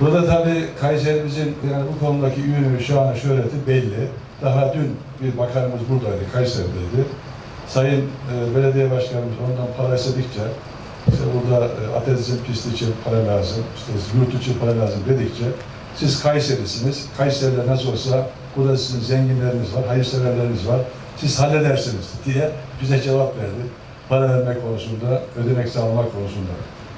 Burada tabii Kayseri'mizin yani bu konudaki ünü, şanı, şöhreti belli. Daha dün bir bakanımız buradaydı, Kayseri'deydi. Sayın e, belediye başkanımız ondan para istedikçe, işte burada e, atletizm pisti için para lazım, işte yurt için para lazım dedikçe, siz Kayseri'siniz, Kayseri'de nasıl olsa burada sizin zenginleriniz var, hayırseverleriniz var, siz halledersiniz diye bize cevap verdi. Para vermek konusunda, ödenek sağlamak konusunda.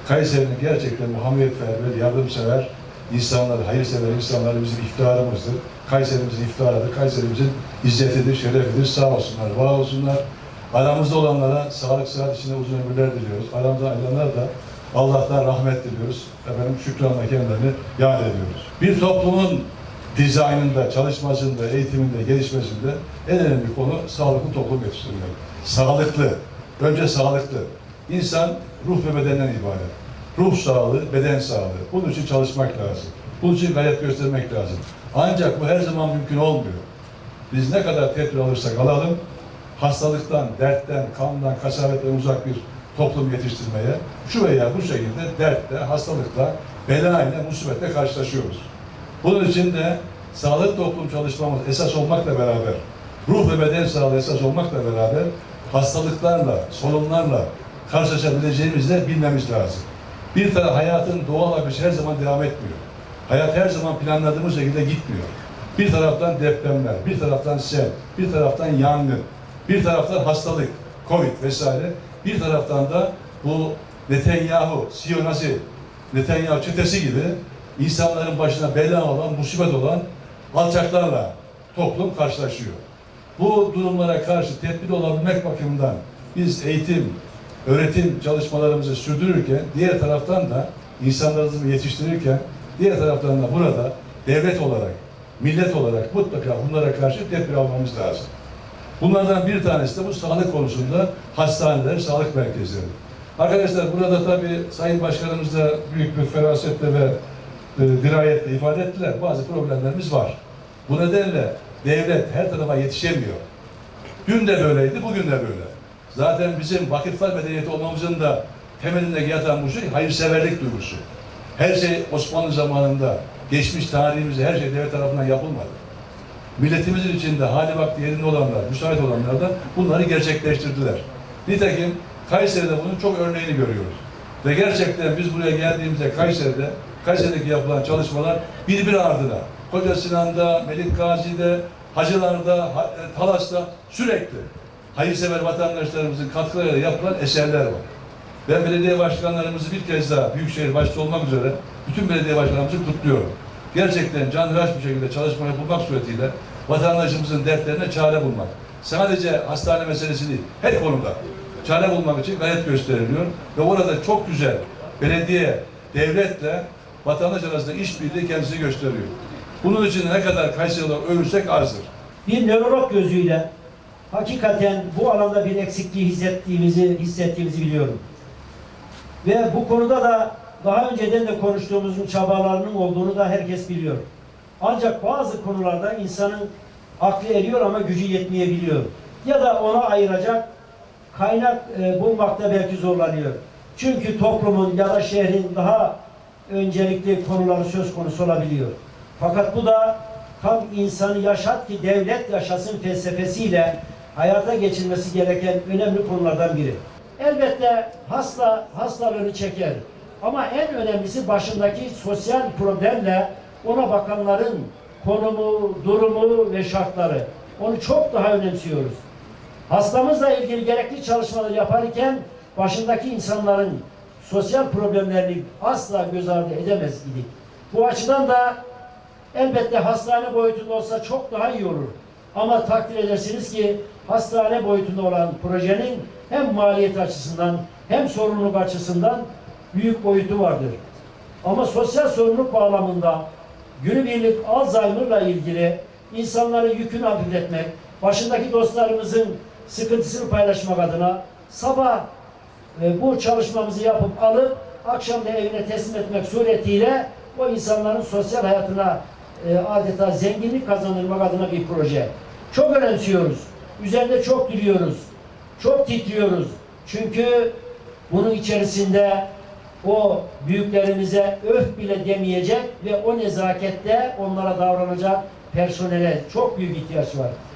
Kayseri'nin gerçekten muhammedperver, yardımsever insanlar, hayırsever insanları bizim iftiharımızdır. Kayserimizin iftiharıdır, Kayserimizin izzetidir, şerefidir. Sağ olsunlar, var olsunlar. Aramızda olanlara sağlık, sıhhat içinde uzun ömürler diliyoruz. Aramızda ayrılanlara da Allah'tan rahmet diliyoruz. Efendim şükranla kendilerini yad ediyoruz. Bir toplumun dizaynında, çalışmasında, eğitiminde, gelişmesinde en önemli konu sağlıklı toplum yetiştirmek. Sağlıklı, önce sağlıklı. İnsan ruh ve bedenden ibaret. Ruh sağlığı, beden sağlığı. Bunun için çalışmak lazım. Bunun için gayret göstermek lazım. Ancak bu her zaman mümkün olmuyor. Biz ne kadar tedbir alırsak alalım, hastalıktan, dertten, kandan, kasavetten uzak bir toplum yetiştirmeye şu veya bu şekilde dertle, hastalıkla, belayla, musibetle karşılaşıyoruz. Bunun için de sağlık toplum çalışmamız esas olmakla beraber, ruh ve beden sağlığı esas olmakla beraber hastalıklarla, sorunlarla karşılaşabileceğimizi de bilmemiz lazım. Bir taraf hayatın doğal akışı her zaman devam etmiyor. Hayat her zaman planladığımız şekilde gitmiyor. Bir taraftan depremler, bir taraftan sel, bir taraftan yangın, bir taraftan hastalık, Covid vesaire, bir taraftan da bu Netanyahu, Siyonası, Netanyahu çetesi gibi insanların başına bela olan, musibet olan alçaklarla toplum karşılaşıyor. Bu durumlara karşı tedbir olabilmek bakımından biz eğitim, öğretim çalışmalarımızı sürdürürken diğer taraftan da insanlarımızı yetiştirirken diğer taraftan da burada devlet olarak, millet olarak mutlaka bunlara karşı tedbir almamız lazım. Bunlardan bir tanesi de bu sağlık konusunda hastaneler, sağlık merkezleri. Arkadaşlar burada tabii Sayın Başkanımız da büyük bir ferasetle ve e, dirayetle ifade ettiler. Bazı problemlerimiz var. Bu nedenle devlet her tarafa yetişemiyor. Dün de böyleydi, bugün de böyle. Zaten bizim vakıflar medeniyeti olmamızın da temelinde yatan bu şey hayırseverlik duygusu. Her şey Osmanlı zamanında, geçmiş tarihimizde her şey devlet tarafından yapılmadı. Milletimizin içinde hali vakti yerinde olanlar, müsait olanlar da bunları gerçekleştirdiler. Nitekim Kayseri'de bunun çok örneğini görüyoruz. Ve gerçekten biz buraya geldiğimizde Kayseri'de, Kayseri'deki yapılan çalışmalar birbiri ardına, Koca Sinan'da, Melik Gazi'de, Hacılar'da, Ha- e, Talas'ta sürekli hayırsever vatandaşlarımızın katkılarıyla yapılan eserler var. Ben belediye başkanlarımızı bir kez daha Büyükşehir başta olmak üzere bütün belediye başkanlarımızı kutluyorum. Gerçekten canhıraş bir şekilde çalışma yapılmak suretiyle vatandaşımızın dertlerine çare bulmak. Sadece hastane meselesi değil, her konuda çare bulmak için gayret gösteriliyor. Ve orada çok güzel belediye, devletle vatandaş arasında işbirliği kendisi gösteriyor. Bunun için ne kadar Kayseri'de övürsek azdır. bir nörolog gözüyle hakikaten bu alanda bir eksikliği hissettiğimizi hissettiğimizi biliyorum. Ve bu konuda da daha önceden de konuştuğumuzun çabalarının olduğunu da herkes biliyor. Ancak bazı konularda insanın aklı eriyor ama gücü yetmeyebiliyor. Ya da ona ayıracak kaynak e, bulmakta belki zorlanıyor. Çünkü toplumun ya da şehrin daha öncelikli konuları söz konusu olabiliyor. Fakat bu da tam insanı yaşat ki devlet yaşasın felsefesiyle hayata geçirmesi gereken önemli konulardan biri. Elbette hasta hastalığını çeker. Ama en önemlisi başındaki sosyal problemle ona bakanların konumu, durumu ve şartları. Onu çok daha önemsiyoruz. Hastamızla ilgili gerekli çalışmaları yaparken başındaki insanların sosyal problemlerini asla göz ardı edemez idik. Bu açıdan da elbette hastane boyutunda olsa çok daha iyi olur. Ama takdir edersiniz ki hastane boyutunda olan projenin hem maliyet açısından hem sorumluluk açısından büyük boyutu vardır. Ama sosyal sorumluluk bağlamında günübirlik Alzheimer'la ilgili insanların yükünü hafifletmek, başındaki dostlarımızın sıkıntısını paylaşmak adına sabah e, bu çalışmamızı yapıp alıp akşam da evine teslim etmek suretiyle o insanların sosyal hayatına e, adeta zenginlik kazandırmak adına bir proje. Çok önemsiyoruz. Üzerinde çok duruyoruz. Çok titriyoruz. Çünkü bunun içerisinde o büyüklerimize öf bile demeyecek ve o nezakette onlara davranacak personele çok büyük ihtiyaç var.